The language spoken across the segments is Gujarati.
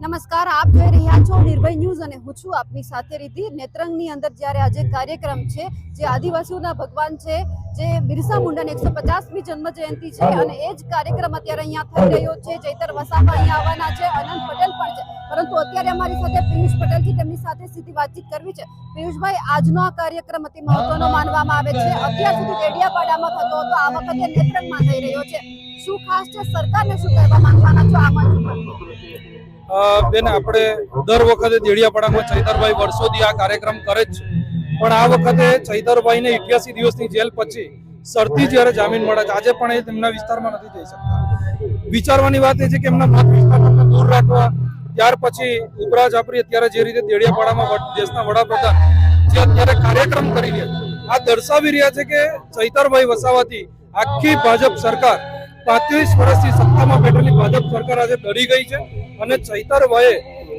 નમસ્કાર આપ જોઈ રહ્યા છો નિર્ભય ન્યૂઝ અને હું છું આપની સાથે રીતિ નેત્રંગની અંદર જ્યારે આજે કાર્યક્રમ છે જે આદિવાસીઓના ભગવાન છે જે બિરસા મુંડાની એકસો પચાસમી જન્મ જયંતિ છે અને એ જ કાર્યક્રમ અત્યારે અહીંયા થઈ રહ્યો છે. ચૈતર વસાવા અહીંયા આવવાના છે અનંત પટેલ પણ છે. પરંતુ અત્યારે અમારી સાથે પિયુષ પટેલ છે તેમની સાથે સીધી વાતચીત કરવી છે. પિયુષભાઈ આજનો આ કાર્યક્રમ અતિ મહત્વનો માનવામાં આવે છે. અત્યાર સુધી ડેડિયાપાડામાં થતો હતો આ વખતે નેત્રંગમાં થઈ રહ્યો છે. શું ખાસ છે? સરકારને શું કહેવા માંગવાના છો આ મંચ ઉપર અ, બેન આપણે દર વખતે દેડિયાપાડામાં ચૈતરભાઈ વર્ષોથી આ કાર્યક્રમ કરે છે. પણ આ વખતે ચૈતરભાઈને ઇઠ્યાસી દિવસની જેલ પછી સરતી જ્યારે જામીન મળે છે આજે પણ એ તેમના વિસ્તારમાં નથી જઈ શકતા. વિચારવાની વાત એ છે કે એમના મત વિસ્તારમાં દૂર રાખવા ત્યાર પછી ઉપરા જાપરી અત્યારે જે રીતે દેડિયાપાડામાં દેશના વડાપ્રધાન જે અત્યારે કાર્યક્રમ કરી રહ્યા આ દર્શાવી રહ્યા છે કે ચૈતરભાઈ વસાવાથી આખી ભાજપ સરકાર પાંત્રીસ વર્ષથી સત્તામાં બેઠેલી ભાજપ સરકાર આજે ડરી ગઈ છે અને ચૈતર વયે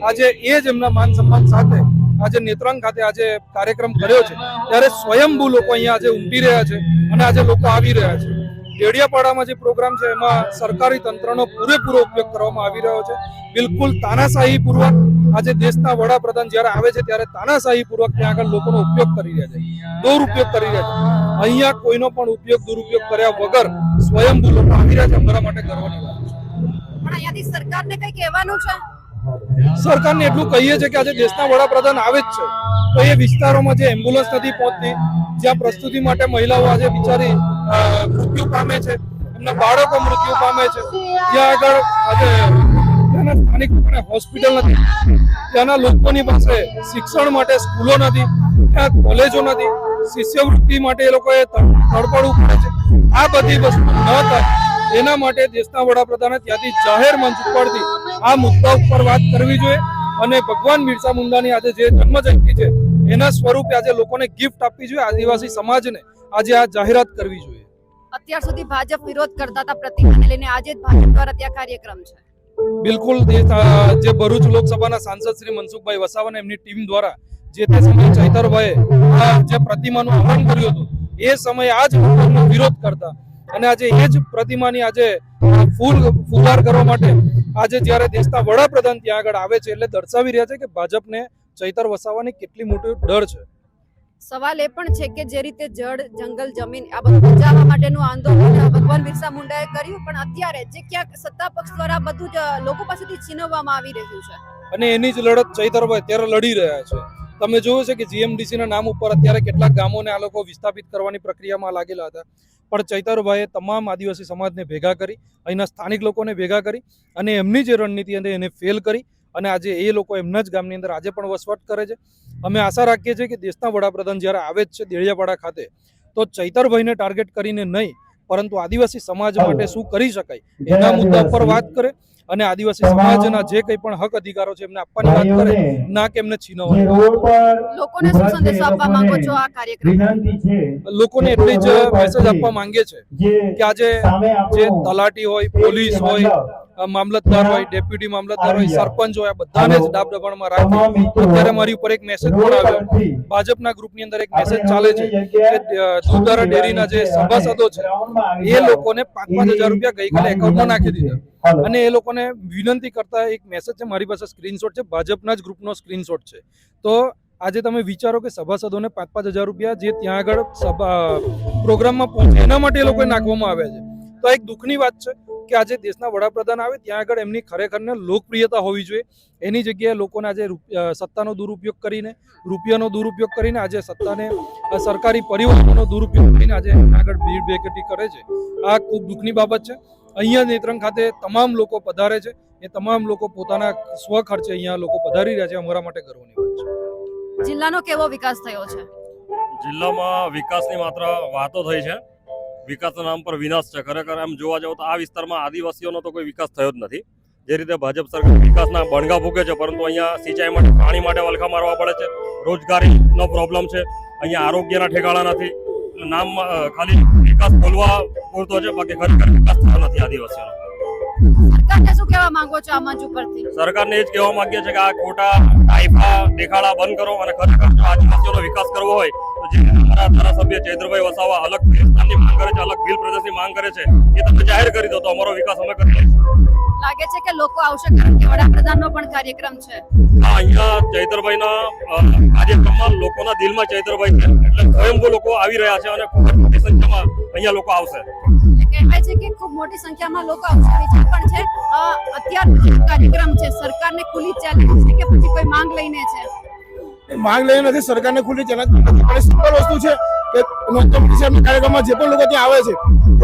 આજે એ જ એમના માન સન્માન સાથે આજે નેત્રંગ ખાતે આજે કાર્યક્રમ કર્યો છે. ત્યારે સ્વયંભૂ લોકો અહીંયા આજે ઉમટી રહ્યા છે અને આજે લોકો આવી રહ્યા છે. ડેડિયાપાડામાં જે પ્રોગ્રામ છે એમાં સરકારી તંત્રનો પૂરેપૂરો ઉપયોગ કરવામાં આવી રહ્યો છે. બિલકુલ તાનાશાહી પૂર્વક આજે દેશના વડાપ્રધાન જ્યારે આવે છે ત્યારે તાનાશાહી પૂર્વક ત્યાં આગળ લોકોનો ઉપયોગ કરી રહ્યા છે. દુરુપયોગ કરી રહ્યા છે. અહીંયા કોઈનો પણ ઉપયોગ દુરુપયોગ કર્યા વગર સ્વયંભૂ લોકો આવી રહ્યા છે અમારા માટે ગર્વની વાત છે. સરકારને કઈ કહેવાનું છે? સરકારને એટલું કહીએ છે કે આજે દેશના વડાપ્રધાન આવે જ છે. તો એ વિસ્તારોમાં જે એમ્બ્યુલન્સ નથી પહોંચતી જ્યાં પ્રસ્તુતિ માટે મહિલાઓ આજે બિચારી મૃત્યુ પામે છે. એમના બાળકો મૃત્યુ પામે છે. જ્યાં આગળ આજે ત્યાંના સ્થાનિક લોકોને હોસ્પિટલ નથી. ત્યાંના લોકોની પાસે શિક્ષણ માટે સ્કૂલો નથી, ત્યાં કોલેજો નથી, શિષ્યવૃત્તિ માટે એ લોકોએ તડપડવું પડે છે. આ બધી વસ્તુ ન થાય, એના માટે દેશના વડાપ્રધાને ત્યાંથી જાહેર મંચ ઉપરથી આ મુદ્દા ઉપર વાત કરવી જોઈએ અને ભગવાન બિરસા મુંડાની આજે જે જન્મજયંતિ છે, એના સ્વરૂપે આજે લોકોને ગિફ્ટ આપવી જોઈએ આદિવાસી સમાજને આજે આ જાહેરાત કરવી જોઈએ. અત્યાર સુધી ભાજપ વિરોધ કરતા હતા પ્રતિમાને લઈને આજે જ ભાજપ દ્વારા ત્યાં કાર્યક્રમ છે. બિલકુલ, જે ભરૂચ લોકસભાના સાંસદ શ્રી મનસુખભાઈ વસાવા એમની ટીમ દ્વારા જે તે સમયે ચૈતરભાઈએ જે પ્રતિમાનું હવન કર્યું હતું, એ સમયે આ જ લોકોનો વિરોધ કરતા. અને આજે એ જ પ્રતિમાની આજે ફૂલ ફુલાર કરવા માટે આજે જ્યારે દેશના વડાપ્રધાન ત્યાં આગળ આવે છે એટલે દર્શાવી રહ્યા છે કે ભાજપને ચૈતર વસાવાની કેટલી મોટી ડર છે. સવાલ એ પણ છે કે જે રીતે જળ, જંગલ, જમીન આ બધું બચાવવા માટેનું આંદોલન ભગવાન બિરસા મુંડાએ કર્યું, પણ અત્યારે જે ક્યાંક સત્તા પક્ષ દ્વારા બધું જ લોકો પાસેથી છીનવવામાં આવી રહ્યું છે. અને એની જ લડત ચૈતરભાઈ અત્યારે લડી રહ્યા છે. તમે જોયું છે કે જીએમડીસી ના નામ ઉપર અત્યારે કેટલાક ગામોને આ લોકો વિસ્થાપિત કરવાની પ્રક્રિયામાં લાગેલા હતા. પણ ચૈતરભાઈએ તમામ આદિવાસી સમાજને ભેગા કરી, અહીંના સ્થાનિક લોકોને ભેગા કરી અને એમની જે રણનીતિ હતી એને ફેલ કરી અને આજે એ લોકો એમના જ ગામની અંદર આજે પણ વસવાટ કરે છે. અમે આશા રાખીએ છીએ કે દેશના વડાપ્રધાન જ્યારે આવે જ છે દેડિયાપાડા ખાતે તો ચૈતરભાઈને ટાર્ગેટ કરીને નહીં પરંતુ આદિવાસી સમાજ માટે શું કરી શકાય? એના મુદ્દા પર વાત કરે. અને આદિવાસી સમાજના જે કંઈ પણ હક અધિકારો છે એમને આપવાની વાત કરે ના કે એમને છીનવવા લોકોને શું સંદેશો આપવા માંગો છો આ કાર્યક્રમ લોકોને એટલી જ મેસેજ આપવા માંગે છે કે આજે જે તલાટી હોય પોલીસ હોય મામલતદાર હોય ડેપ્યુટી મામલતદાર હોય સરપંચ હોય આ બધાને જ ડાબ દબાણમાં રાખી અત્યારે મારી ઉપર એક મેસેજ પણ આવ્યો. ભાજપના ગ્રુપની અંદર એક મેસેજ ચાલે છે કે અ, ડેરીના જે સભાસદો છે એ લોકોને પાંચ પાંચ હજાર રૂપિયા ગઈકાલે એકાઉન્ટમાં નાખી દીધા. અને એ લોકોને વિનંતી કરતા એક મેસેજ છે, મારી પાસે સ્ક્રીનશોટ છે, ભાજપના જ ગ્રુપનો સ્ક્રીનશોટ છે. તો આજે તમે વિચારો કે સભાસદોને પાંચ પાંચ હજાર રૂપિયા જે ત્યાં આગળ સભા, પ્રોગ્રામમાં પહોંચે, એના માટે એ લોકોને નાખવામાં આવ્યા છે. તો એક દુઃખની વાત છે કે આજે દેશના વડાપ્રધાન આવે, ત્યાં આગળ એમની ખરેખરને લોકપ્રિયતા હોવી જોઈએ. એની જગ્યાએ લોકોને આજે સત્તાનો દુરુપયોગ કરીને, રૂપિયાનો દુરુપયોગ કરીને આજે સત્તાને સરકારી પરિવહનનો દુરુપયોગ કરીને આજે આગળ ભીડ બેકટી કરે છે. આ ખૂબ દુઃખની બાબત છે. અહીંયા નેત્રંગ ખાતે તમામ લોકો પધારે છે. એ તમામ લોકો પોતાના સ્વ ખર્ચે અહીંયા લોકો પધારી રહ્યા છે. અમારા માટે ગર્વની વાત છે. જિલ્લાનો કેવો વિકાસ થયો છે? જિલ્લામાં વિકાસની માત્ર વાતો થઈ છે. વિકાસના નામ પર વિનાશ છે. ખરેખર એમ જોવા જાવ તો આ વિસ્તારમાં આદિવાસીઓનો તો કોઈ વિકાસ થયો જ નથી. જે રીતે ભાજપ સરકાર વિકાસના બણગા ફૂકે છે પરંતુ અહીંયા સિંચાઈ માટે પાણી માટે વલખા મારવા પડે છે. રોજગારીનો પ્રોબ્લેમ છે. અહીંયા આરોગ્યના ઠેકાણા નથી. નામ ખાલી વિકાસ બોલવા પૂરતો છે બાકી ખરેખર વિકાસ થતો નથી આદિવાસીઓનો. સરકારને શું કહેવા માંગો છો આ મંચ ઉપરથી? સરકારને એ જ કહેવા માંગીએ છીએ કે આ ખોટા ટાઈફા દેખાડા બંધ કરો અને ખરેખર જો આદિવાસીઓનો વિકાસ કરવો હોય તો જે અમારા ધારાસભ્ય ચૈત્રભાઈ વસાવા અલગ વિસ્તારની માંગ કરે છે અલગ બિલ પ્રદેશની માંગ કરે છે એ તમે જાહેર કરી દો તો અમારો વિકાસ અમે કરી લાગે છે કે લોકો આવશે કારણ કે વડાપ્રધાનનો પણ કાર્યક્રમ છે. હા અહીંયા ચૈતરભાઈના કાર્યક્રમમાં લોકોના દિલમાં ચૈતરભાઈ છે. એટલે સ્વયંભૂ લોકો આવી રહ્યા છે અને ખૂબ મોટી સંખ્યામાં અહીંયા લોકો આવશે. કહેવાય છે કે ખૂબ મોટી સંખ્યામાં લોકો આવશે. વિચાર પણ છે અ, અત્યારનો કાર્યક્રમ છે સરકારને ખુલ્લી ચેલેન્જ છે કે પછી કોઈ માંગ લઈને છે? માંગ લઈને નથી સરકારને ખુલ્લી ચેલેન્જ પણ સિમ્પલ વસ્તુ છે કે નોંધણી કાર્યક્રમમાં જે પણ લોકો ત્યાં આવે છે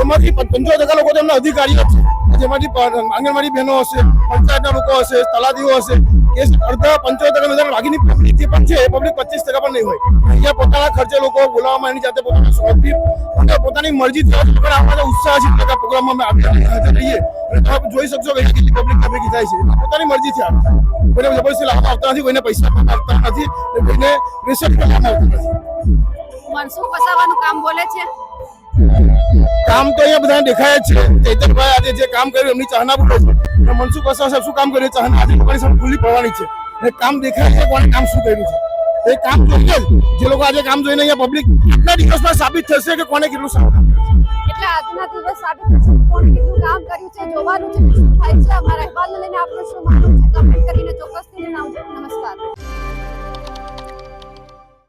એમાંથી પંચોતેર ટકા લોકો તેમના અધિકારીઓ જ છે. જેમાંથી આંગણવાડી બહેનો હશે, પંચાયતના લોકો હશે, તલાટીઓ હશે, એ અડધા પંચોતેર વધારે બાકીની પબ્લિક જે પણ છે પબ્લિક પચીસ ટકા પણ નહીં હોય. અહીંયા પોતાના ખર્ચે લોકો બોલાવવામાં એની જાતે પોતાના શોખથી અને પોતાની મરજી પણ આપણા ઉત્સાહ છે ટકા પ્રોગ્રામમાં આવી હાજર રહીએ તમે જોઈ શકશો કે કેટલી પબ્લિક ભેગી થાય છે. પોતાની મરજી છે. કોઈને જબરજસ્તી લાવવામાં આવતા નથી, કોઈને પૈસા આપતા નથી કોઈને પ્રેશર કરવામાં આવતું નથી. મનસુખ ફસાવાનું કામ બોલે છે? કામ તો અહીંયા બધાને દેખાય જ છે. ચૈતનભાઈ આજે જે કામ કર્યું એમની ચાહના પૂરો છે મનસુખ વસાવા સાહેબ શું કામ કર્યું? ચાહના આજે લોકોની સામે ખુલ્લી પડવાની છે. એ કામ દેખાય છે કોણે કામ શું કર્યું છે? એ કામ જોઈએ જે. લોકો આજે કામ જોઈને અહીંયા પબ્લિક આજના દિવસમાં સાબિત થશે કે કોને કેટલું સારું એટલે આજના દિવસ સાબિત થશે કોણ કેટલું કામ કર્યું છે જોવાનું છે શું થાય છે અમારા અહેવાલને લઈને આપનું શું માનવું છે? કમેન્ટ કરીને ચોક્કસ